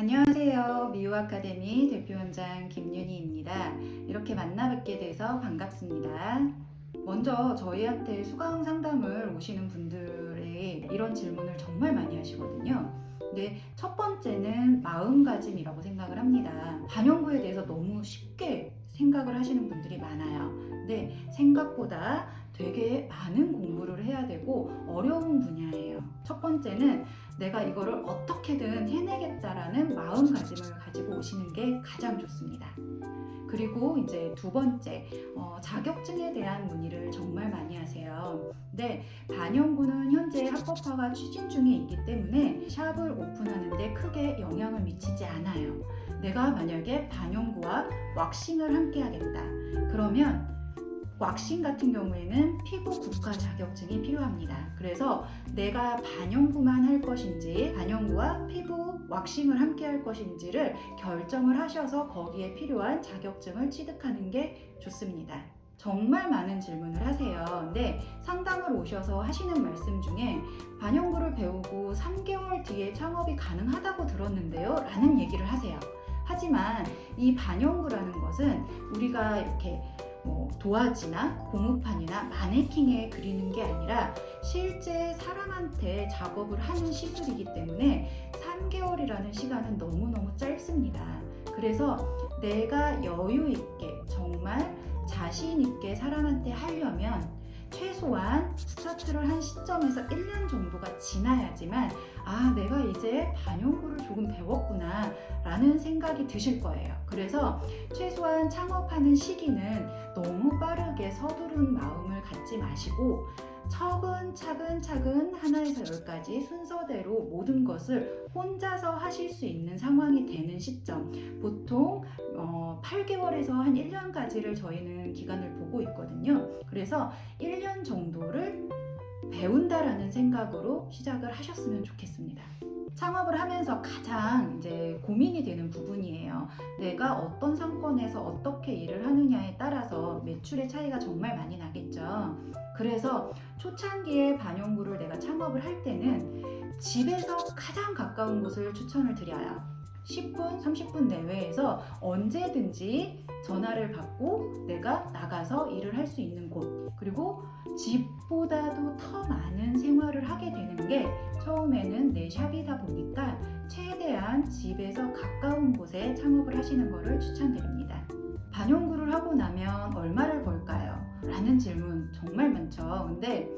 안녕하세요. 미우 아카데미 대표원장 김윤희입니다. 이렇게 만나 뵙게 돼서 반갑습니다. 먼저 저희한테 수강 상담을 오시는 분들의 이런 질문을 정말 많이 하시거든요. 근데 첫 번째는 마음가짐이라고 생각을 합니다. 반영구에 대해서 너무 쉽게 생각을 하시는 분들이 많아요. 근데 생각보다 되게 많은 공부를 해야 되고 어려운 분야예요. 첫 번째는 내가 이거를 어떻게든 해내겠다라는 마음가짐을 가지고 오시는 게 가장 좋습니다. 그리고 이제 두 번째, 어, 자격증에 대한 문의를 정말 많이 하세요. 근데 반영구는 현재 합법화가 추진 중에 있기 때문에 샵을 오픈하는데 크게 영향을 미치지 않아요. 내가 만약에 반영구와 왁싱을 함께 하겠다. 그러면 왁싱 같은 경우에는 피부 국가 자격증이 필요합니다. 그래서 내가 반영구만 할 것인지 반영구와 피부 왁싱을 함께 할 것인지를 결정을 하셔서 거기에 필요한 자격증을 취득하는 게 좋습니다. 정말 많은 질문을 하세요. 근데 상담을 오셔서 하시는 말씀 중에 반영구를 배우고 3개월 뒤에 창업이 가능하다고 들었는데요. 라는 얘기를 하세요. 하지만 이 반영구라는 것은 우리가 이렇게 뭐 도화지나 고무판이나 마네킹에 그리는 게 아니라 실제 사람한테 작업을 하는 시술이기 때문에 3개월이라는 시간은 너무너무 짧습니다. 그래서 내가 여유 있게 정말 자신 있게 사람한테 하려면 최소한 스타트를 한 시점에서 1년 정도가 지나야지만 아 내가 이제 반영구를 조금 배웠구나 라는 생각이 드실 거예요. 그래서 최소한 창업하는 시기는 너무 빠르게 서두른 마음을 갖지 마시고 차근차근차근 하나에서 열까지 순서대로 모든 것을 혼자서 하실 수 있는 상황이 되는 시점. 보통 어, 8개월에서 한 1년까지를 저희는 기간을 보고 있거든요. 그래서 1년 정도를 배운다라는 생각으로 시작을 하셨으면 좋겠습니다. 창업을 하면서 가장 이제 고민이 되는 부분이에요. 내가 어떤 상권에서 어떻게 일을 하느냐에 따라서 매출의 차이가 정말 많이 나겠죠. 그래서 초창기에 반영구를 내가 창업을 할 때는 집에서 가장 가까운 곳을 추천을 드려요. 10분, 30분 내외에서 언제든지 전화를 받고 내가 나가서 일을 할 수 있는 곳 그리고 집보다도 더 많은 생활을 하게 되는 게 처음에는 내 샵이다 보니까 최대한 집에서 가까운 곳에 창업을 하시는 것을 추천드립니다. 반영구를 하고 나면 얼마를 벌까요? 라는 질문 정말 많죠. 근데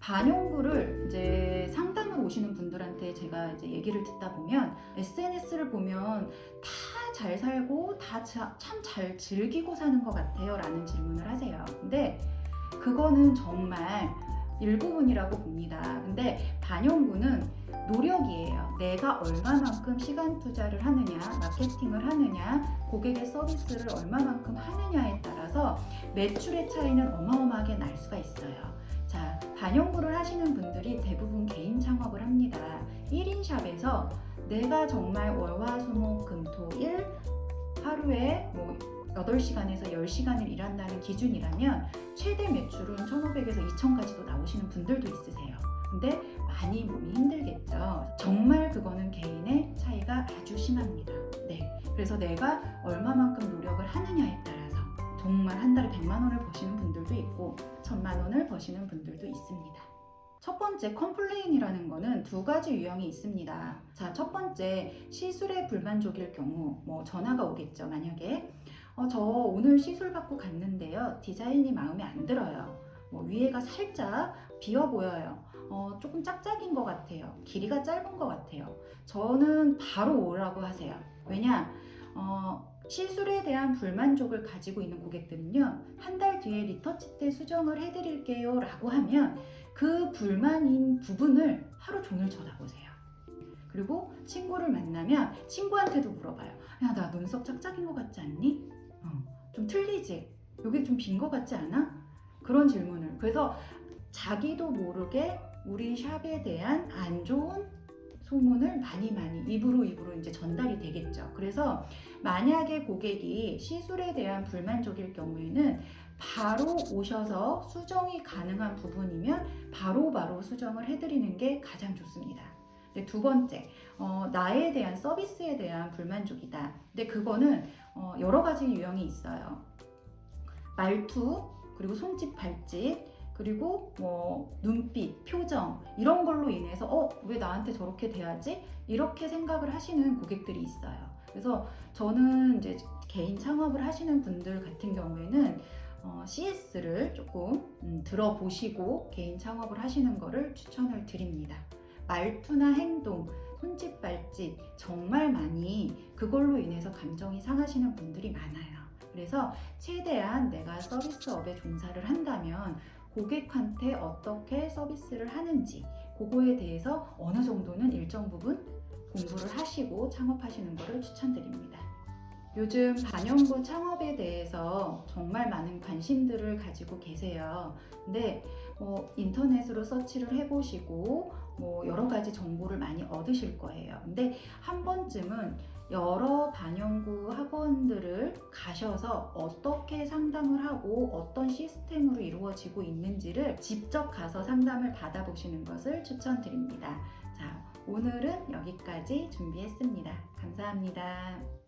반영구를 이제 상담을 오시는 분들한테 제가 이제 얘기를 듣다 보면 SNS를 보면 다 잘 살고 다 참 잘 즐기고 사는 것 같아요 라는 질문을 하세요. 근데 그거는 정말 일부분이라고 봅니다. 근데 반영구는 노력이에요. 내가 얼마만큼 시간 투자를 하느냐, 마케팅을 하느냐, 고객의 서비스를 얼마만큼 하느냐에 따라서 매출의 차이는 어마어마하게 날 수가 있어요. 자, 반영구를 하시는 분들이 대부분 개인 창업을 합니다. 1인 샵에서 내가 정말 월화수목금토일 하루에 뭐 8시간에서 10시간을 일한다는 기준이라면 최대 매출은 1,500에서 2,000까지도 나오시는 분들도 있으세요. 근데 많이 몸이 힘들겠죠. 정말 그거는 개인의 차이가 아주 심합니다. 네. 그래서 내가 얼마만큼 노력을 하느냐에 따라서 정말 한 달에 100만 원을 버시는 분들도 있고 1000만 원을 버시는 분들도 있습니다. 첫 번째 컴플레인이라는 거는 두 가지 유형이 있습니다. 자, 첫 번째 시술에 불만족일 경우 뭐 전화가 오겠죠. 만약에 어, 저 오늘 시술 받고 갔는데요. 디자인이 마음에 안 들어요. 뭐 위에가 살짝 비어 보여요. 어, 조금 짝짝인 것 같아요. 길이가 짧은 것 같아요. 저는 바로 오라고 하세요. 왜냐? 어, 시술에 대한 불만족을 가지고 있는 고객들은요, 한 달 뒤에 리터치 때 수정을 해드릴게요 라고 하면 그 불만인 부분을 하루 종일 쳐다보세요. 그리고 친구를 만나면 친구한테도 물어봐요. 야, 나 눈썹 짝짝인 것 같지 않니? 어, 좀 틀리지? 여기 좀 빈 것 같지 않아? 그런 질문을. 그래서 자기도 모르게 우리 샵에 대한 안 좋은 소문을 많이 많이 입으로 입으로 이제 전달이 되겠죠. 그래서 만약에 고객이 시술에 대한 불만족일 경우에는 바로 오셔서 수정이 가능한 부분이면 바로바로 수정을 해드리는 게 가장 좋습니다. 네, 두 번째, 어, 나에 대한 서비스에 대한 불만족이다. 근데 그거는 어, 여러 가지 유형이 있어요. 말투, 그리고 손짓, 발짓, 그리고 뭐 눈빛, 표정 이런 걸로 인해서 어 왜 나한테 저렇게 대하지? 이렇게 생각을 하시는 고객들이 있어요. 그래서 저는 이제 개인 창업을 하시는 분들 같은 경우에는 어, CS를 조금 음, 들어보시고 개인 창업을 하시는 거를 추천을 드립니다. 말투나 행동, 손짓, 발짓 정말 많이 그걸로 인해서 감정이 상하시는 분들이 많아요. 그래서 최대한 내가 서비스업에 종사를 한다면 고객한테 어떻게 서비스를 하는지 그거에 대해서 어느 정도는 일정 부분 공부를 하시고 창업하시는 것을 추천드립니다. 요즘 반영구 창업에 대해서 정말 많은 관심들을 가지고 계세요. 근데 뭐 인터넷으로 서치를 해보시고 뭐 여러 가지 정보를 많이 얻으실 거예요. 근데 한 번쯤은 여러 반영구 학원들을 가셔서 어떻게 상담을 하고 어떤 시스템으로 이루어지고 있는지를 직접 가서 상담을 받아보시는 것을 추천드립니다. 자, 오늘은 여기까지 준비했습니다. 감사합니다.